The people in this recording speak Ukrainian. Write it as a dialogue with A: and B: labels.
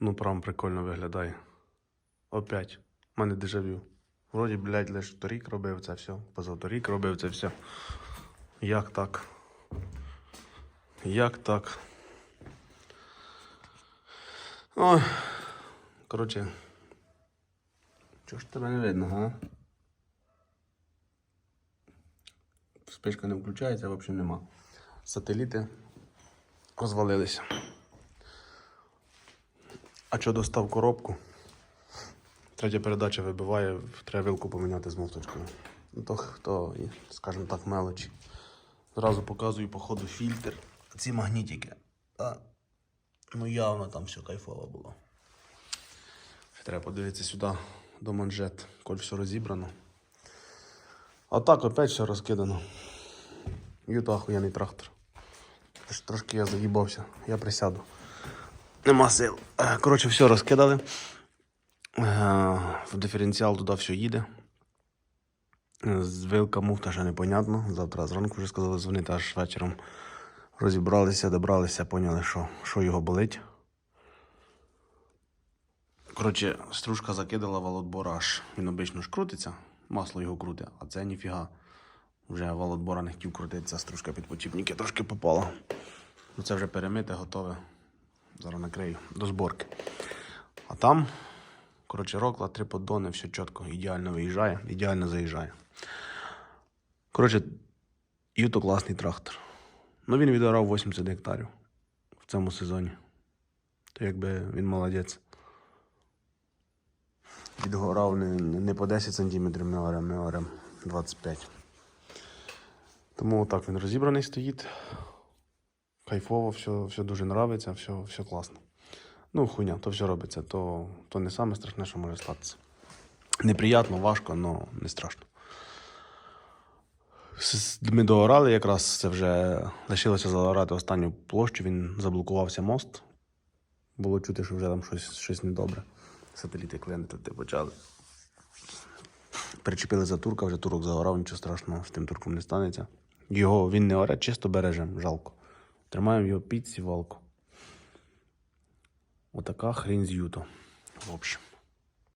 A: Ну, прям прикольно виглядає. Опять. У мене дежавю. Вроді, блядь, лише торік робив це все. Позаторік робив це все. Як так? Як так? Ой. Коротше. Чого ж тебе не видно, га? Спишка не включається, взагалі нема. Сателіти розвалилися. А що достав коробку? Третя передача вибиває, треба вилку поміняти з муфточкою. Ну, То хто, скажімо так, мелочі. Зразу показую по ходу фільтр. Ці магнітики. А, ну явно там все кайфово було. Треба подивитися сюди до манжет, коль все розібрано. А так опять все розкидано. Юта охуєнний трактор. Трошки я заїбався, я присяду. Нема сил. Е, Коротше, все розкидали. Е, В диференціал туди все їде. Е, З вилка муфта ще непонятно. Завтра зранку вже сказали дзвонити, аж вечором розібралися, добралися, поняли, що, що його болить. Коротше, стружка закидала валотбора аж. Він обично ж крутиться, масло його крутить, а це ніфіга. Вже валотбора не хотів крутитися, стружка під почіпники трошки попала. Ну це вже перемите, готове. Зараз накрию до зборки. А там, коротше, рокла, три поддони, все чітко, ідеально виїжджає, ідеально заїжджає. Коротше, Юто класний трактор. Ну він відорав 80 гектарів в цьому сезоні. То якби він молодець. Відгорав не, не по 10 см ми орем, ми орем 25 Тому так він розібраний стоїть. Кайфово, все, все дуже нравиться, все, все класно. Ну, хуйня, то все робиться, то, то не саме страшне, що може статися. Неприятно, важко, але не страшно. Ми доорали якраз це вже лишилося заорати останню площу, він заблокувався мост. Було чути, що вже там щось, щось недобре. Сателіти клинити почали. Причепили за турка, вже турок загорав, нічого страшного, з тим турком не станеться. Його він не оре, чисто бережем, жалко. Тримаємо його під сівалку. Отака хрінь з юто. В общем.